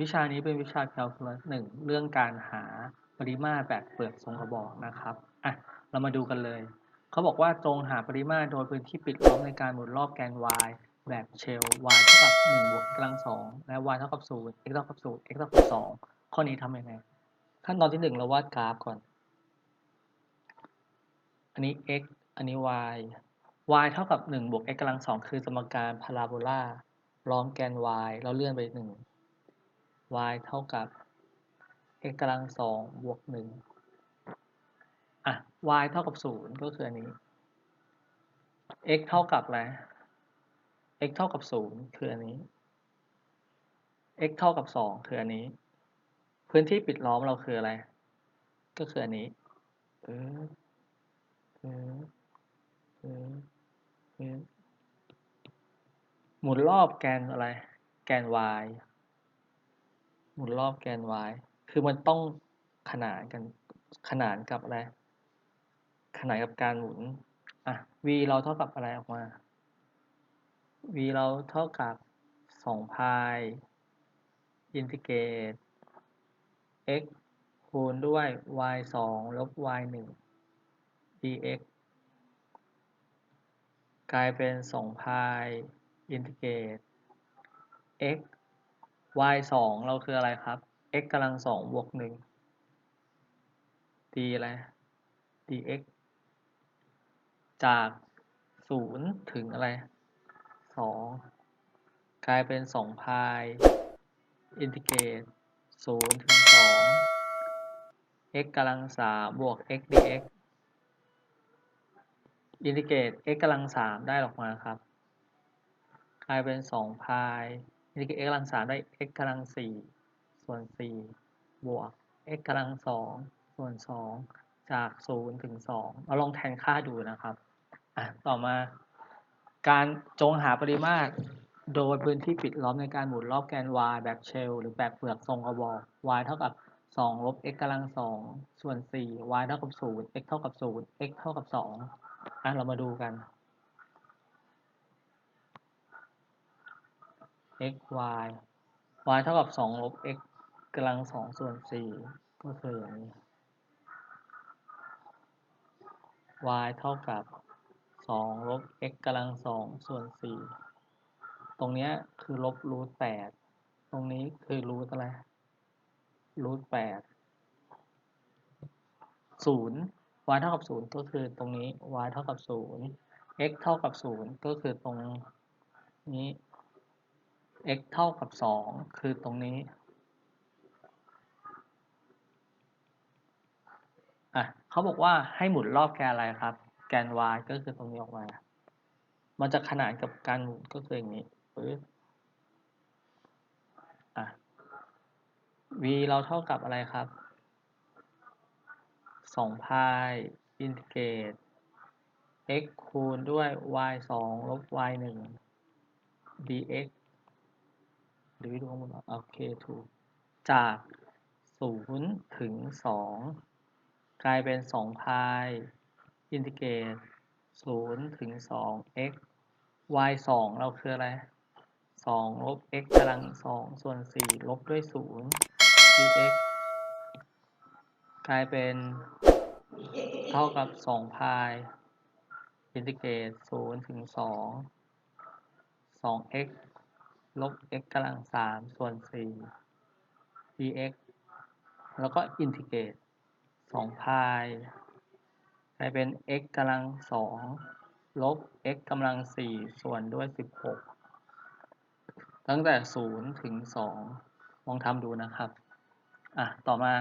วิชานี้เป็นวิชาแคลคูลัสหนึ่งเรื่องการหาปริมาตรแบบเปลือกทรงกระบอกนะครับอะเรามาดูกันเลย เขาบอกว่าจงหาปริมาตรโดยพื้นที่ปิดล้อมในการหมุนรอบแกน y แบบเชล y เท่ากับ1บวก x กำลังสองและ y เท่ากับ0 x เท่ากับ0 x เท่ากับ2ข้อนี้ทำยังไง ขั้นตอนที่หนึ่งเราวาดกราฟก่อน อันนี้ x อันนี้ y y เท่ากับ1บวก x กำลังสองคือสมการพาราโบลาล้อมแกน y เราเลื่อนไป 1 y เท่ากับ x กำลังสองบวกหนึ่งอะ y เท่ากับศูนย์ก็คืออันนี้ x เท่ากับอะไร x เท่ากับศูนย์คืออันนี้ x เท่ากับสองคืออันนี้ พื้นที่ปิดล้อมเราคืออะไร ก็คืออันนี้เออเออเออเออหมุนรอบแกนอะไร แกน y มุนรอบแกน y คือมันต้องขนานกันขนานกับอะไร ขนานกับการหมุน อะ v เราเท่ากับอะไรออกมา v เราเท่ากับ2พายอินทิเกรต x คูณด้วย y 2ลบ y 1 dx กลายเป็น2พายอินทิเกรต x y 2เราคืออะไรครับ x กำลังสองบวกหนึ่ง d อะไร dx จากศูนย์ถึงอะไรสองกลายเป็นสองพายอินทิเกรตศูนย์ถึงสอง x กำลังสามบวก x dx อินทิเกรต x กำลังสามได้ออกมาครับ กลายเป็นสองพาย นทิเกรต x กำลังสามได้ x กำลังสี่ส่วนสี่บวก x กำลังสองส่วนสองจากศูนย์ถึงสองเราลองแทนค่าดูนะครับอะต่อมา การจงหาปริมาตรโดยพื้นที่ปิดล้อมในการหมุนรอบแกน y แบบเชล หรือแบบเปลือกทรงกระบอก y เท่ากับ2ลบ x กำลังสองส่วน 4 y เท่ากับ0 x เท่ากับ0 x เท่ากับ2อะเรามาดูกัน x y y เท่ากับ2ลบ x กำลังสองส่วน4ก็คืออย่างนี้ y เท่ากับ2ลบ x กำลังสองส่วน4ตรงเนี้ยคือลบรูท8ตรงนี้คือรูทอะไรรูท8 0 y เท่ากับ0ก็คือตรงนี้ y เท่ากับ0 x เท่ากับ0ก็คือตรงนี้ x เท่ากับ 2 คือตรงนี้ อะเขาบอกว่าให้หมุนรอบแกนอะไรครับ แกน y ก็คือตรงนี้ออกมา มันจะขนานกับการหมุนก็คืออย่างนี้ปึ๊บอะ v เราเท่ากับอะไรครับ2พายอินทิเกรต x คูณด้วย y 2ลบ y 1 dx หรือดูข้างบนโอเคถูก จาก 0 ถึง 2 กลายเป็น2พายอินทิเกรต0ถึง2 x y 2เราคืออะไร 2 ลบ x กำลัง 2 ส่วน 4 ลบด้วย 0 dx กลายเป็นเท่ากับ 2 พายอินทิเกรต0ถึง2 2x ลบ x กำลัง3ส่วน 4 dx แล้วก็อินทิเกรต2พายกลายเป็น x กำลัง2ลบ x กำลัง4ส่วนด้วย 16 ตั้งแต่ 0 ถึง 2 ลองทำดูนะครับ อะ ต่อมา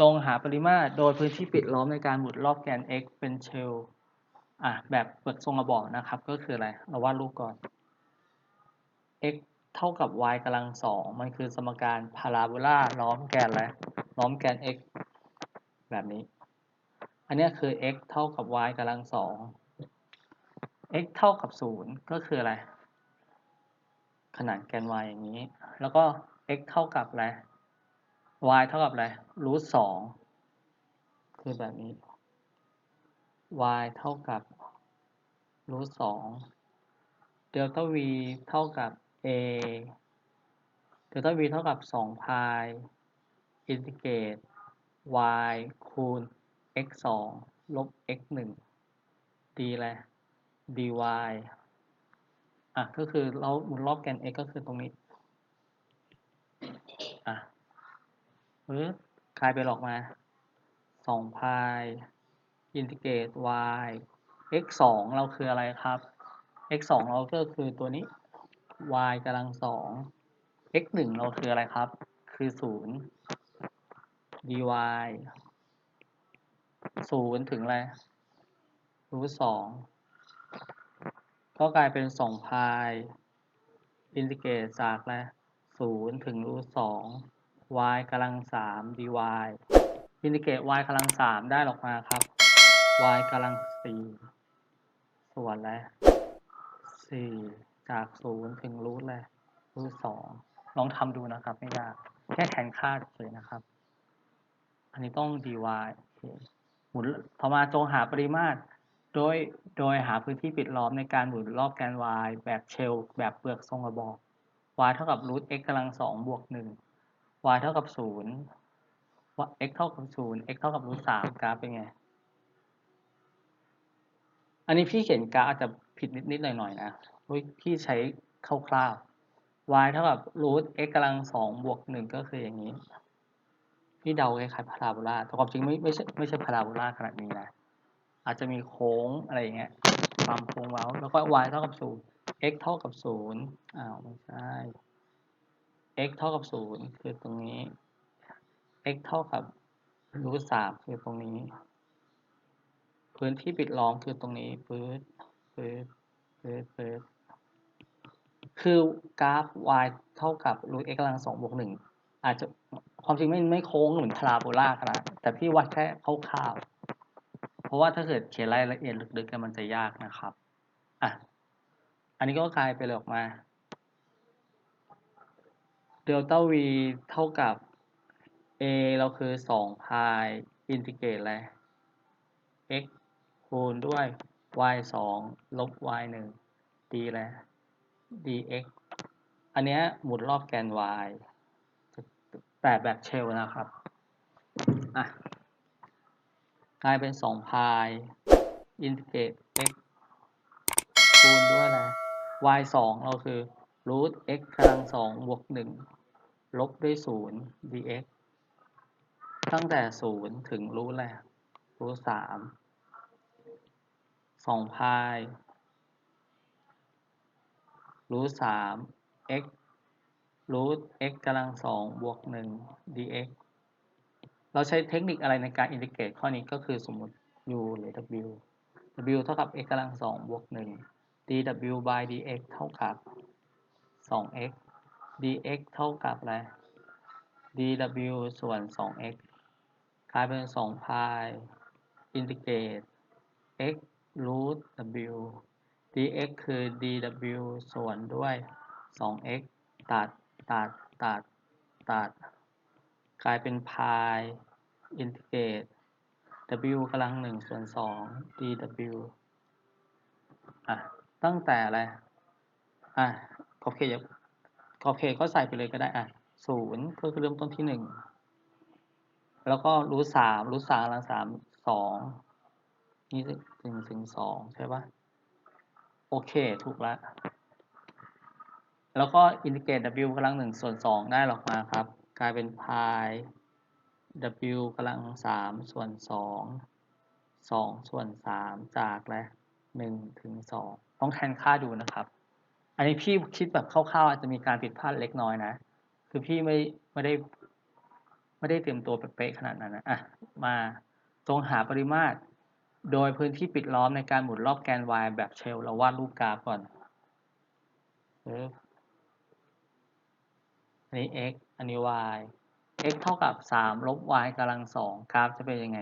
จงหาปริมาตรโดยพื้นที่ปิดล้อมในการหมุนรอบแกน x เป็นเชล อะ แบบเปิดทรงกระบอกนะครับ ก็คืออะไร เราวาดรูปก่อน x เท่ากับ y กำลังสองมันคือสมการพาราโบลาล้อมแกนอะไรล้อมแกน x แบบนี้ อันนี้คือ x เท่ากับ y กำลังสอง x เท่ากับศูนย์ก็คืออะไร ขนาดแกน y อย่างนี้ แล้วก็ x เท่ากับอะไร y เท่ากับอะไรรูทสองคือแบบนี้ y เท่ากับรูทสองเดลต้า v เท่ากับ a เดลต้า v เท่ากับสองพายอินทิเกรต y คูณ x สองลบ x หนึ่ง d อะไร dy อะ ก็คือเราหมุนรอบแกน x ก็คือตรงนี้ อะปึ๊บกลายเป็นออกมาสองพายอินทิเกรต y x สองเราคืออะไรครับ x สองเราก็คือตัวนี้ y กำลังสอง x หนึ่งเราคืออะไรครับ คือศูนย์ dy ศูนย์ถึงอะไรรูทสองก็กลายเป็นสองพายอินทิเกรตจากอะไรศูนย์ถึงรูทสอง y กำลังสาม dy อินทิเกรต y กำลังสามได้ออกมาครับ y กำลังสี่ส่วนอะไรสี่ จากศูนย์ถึงรูทเลยรูทสองลองทำดูนะครับ ไม่ยาก แค่แทนค่าเฉยนะครับ อันนี้ต้อง dy หมุนต่อมาจงหาปริมาตร โดยโดยหาพื้นที่ปิดล้อมในการหมุนรอบแกน y แบบเชล แบบเปลือกทรงกระบอก y เท่ากับรูท x กำลังสองบวกหนึ่ง y เท่ากับศูนย์ x เท่ากับศูนย์ x เท่ากับรูทสามกราฟเป็นไง อันนี้พี่เขียนกราฟอาจจะ ผิดนิดๆหน่อยๆนะพี่ใช้คร่าวๆ y เท่ากับรูท x กำลังสองบวกหนึ่งก็คืออย่างนี้ พี่เดาคล้ายๆพาราโบลาแต่ความจริงไม่ไม่ใช่ไม่ใช่พาราโบลาขนาดนี้นะ อาจจะมีโค้งอะไรอย่างเงี้ยความโค้งเว้า แล้วก็ y เท่ากับศูนย์ x เท่ากับศูนย์อ้าวไม่ใช่ x เท่ากับศูนย์คือตรงนี้ x เท่ากับรูทสามคือตรงนี้ พื้นที่ปิดล้อมคือตรงนี้ ปื๊ดปื๊ดปื๊ดปื๊ดคือกราฟ y เท่ากับรูท x กำลังสองบวกหนึ่งอาจจะความจริงไม่ไม่โค้งเหมือนพาราโบลาขนาดแต่พี่วัดแค่คร่าวๆเพราะว่าถ้าเกิดเขียนรายละเอียดลึกๆกันมันจะยากนะครับอะอันนี้ก็กลายไปเลยออกมาเดลต้า v เท่ากับ a เราคือสองพายอินทิเกรตอะไร x คูณด้วย y สองลบ y หนึ่ง d อะไร dx อันเนี้ยหมุนรอบแกน y แต่แบบเชลนะครับอะกลายเป็นสองพายอินทิเกรต x คูณด้วยอะไร y สองเราคือรูท x กำลังสองบวกหนึ่งลบด้วยศูนย์ dx ตั้งแต่ศูนย์ถึงรูทอะไรรูทสาม สองพายรูทสาม x รูท x กำลังสองบวกหนึ่ง dx เราใช้เทคนิคอะไรในการอินทิเกรตข้อนี้ก็คือสมมติ u หรือ w w เท่ากับ x กำลังสองบวกหนึ่ง dw by dx เท่ากับ 2x dx เท่ากับอะไร dw ส่วน 2x กลายเป็น2พายอินทิเกรต x root w dx คือ dw ส่วนด้วย 2x ตัด ตัด ตัด ตัด กลายเป็นพายอินทิเกรต w กำลังหนึ่งส่วนสอง dw อะ ตั้งแต่อะไร อะ ขอบเขตขอบเขตก็ใส่ไปเลยก็ได้ อะศูนย์ก็คือเริ่มต้นที่หนึ่ง แล้วก็รูทสามรูทสามกำลังสามสอง นี่ถึงถึงสองใช่ปะโอเค ถูกละ แล้วก็อินทิเกรต w กำลังหนึ่งส่วนสองได้ออกมาครับ กลายเป็นพาย w กำลังสามส่วนสองสองส่วนสามจากอะไรหนึ่งถึงสองต้องแทนค่าดูนะครับ อันนี้พี่คิดแบบคร่าวๆอาจจะมีการผิดพลาดเล็กน้อยนะ คือพี่ไม่ไม่ได้ไม่ได้เตรียมตัวเป๊ะขนาดนั้นนะอะมาจงหาปริมาตร โดยพื้นที่ปิดล้อมในการหมุนรอบแกน y แบบเชล เราวาดรูปกราฟก่อนอันนี้ x อันนี้ y x เท่ากับสามลบ y กำลังสองกราฟจะเป็นยังไง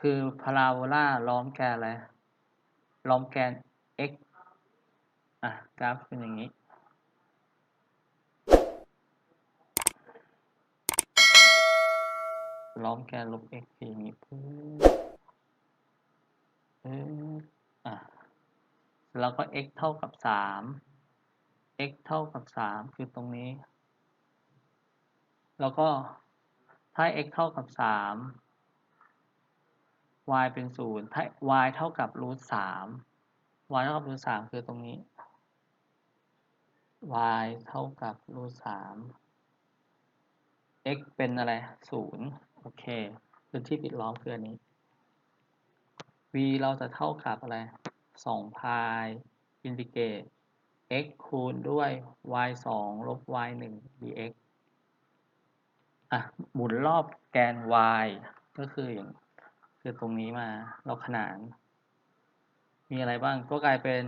คือพาราโบลาล้อมแกนอะไร ล้อมแกน x อะ กราฟเป็นอย่างนี้ ล้อมแกนลบ x เป็นอย่างนี้ปึ๊บปึ๊บอะแล้วก็ x เท่ากับสาม x เท่ากับสามคือตรงนี้ แล้วก็ถ้า x เท่ากับสาม y เป็นศูนย์ถ้า y เท่ากับรูทสาม y เท่ากับรูทสามคือตรงนี้ y เท่ากับรูทสาม x เป็นอะไรศูนย์ โอเค พื้นที่ปิดล้อมคืออันนี้ v เราจะเท่ากับอะไรสองพายอินทิเกรต x คูณด้วย y สองลบ y หนึ่ง dx อะ หมุนรอบแกน y ก็คืออย่างคือตรงนี้มา เราขนาน มีอะไรบ้างก็กลายเป็น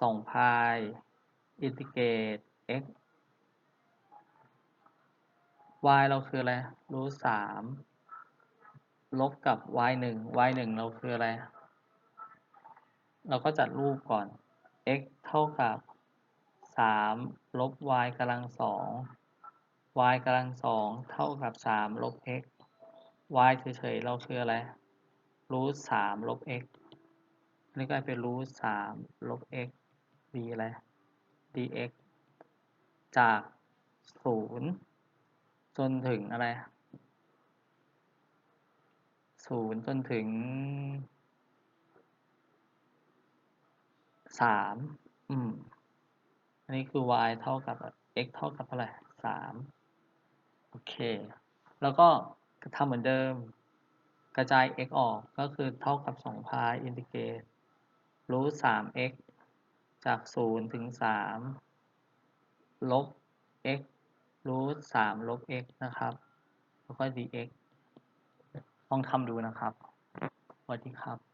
สองพายอินทิเกรต x y เราคืออะไรรูทสาม ลบกับ y หนึ่ง y หนึ่งเราคืออะไร เราก็จัดรูปก่อน x เท่ากับสามลบ y กำลังสอง y กำลังสองเท่ากับสามลบ x y เฉยๆเราคืออะไรรูทสามลบ x นี่ก็เป็นรูทสามลบ x d อะไร dx จากศูนย์จนถึงอะไร ศูนย์จนถึงสามอืม อันนี้คือ y เท่ากับ x เท่ากับเท่าไหร่สามโอเค แล้วก็ทำเหมือนเดิม กระจาย x ออกก็คือเท่ากับสองพายอินทิเกรตรูทสาม x จากศูนย์ถึงสามลบ x รูทสามลบ x นะครับ แล้วก็ dx ลองทำดูนะครับสวัสดีครับ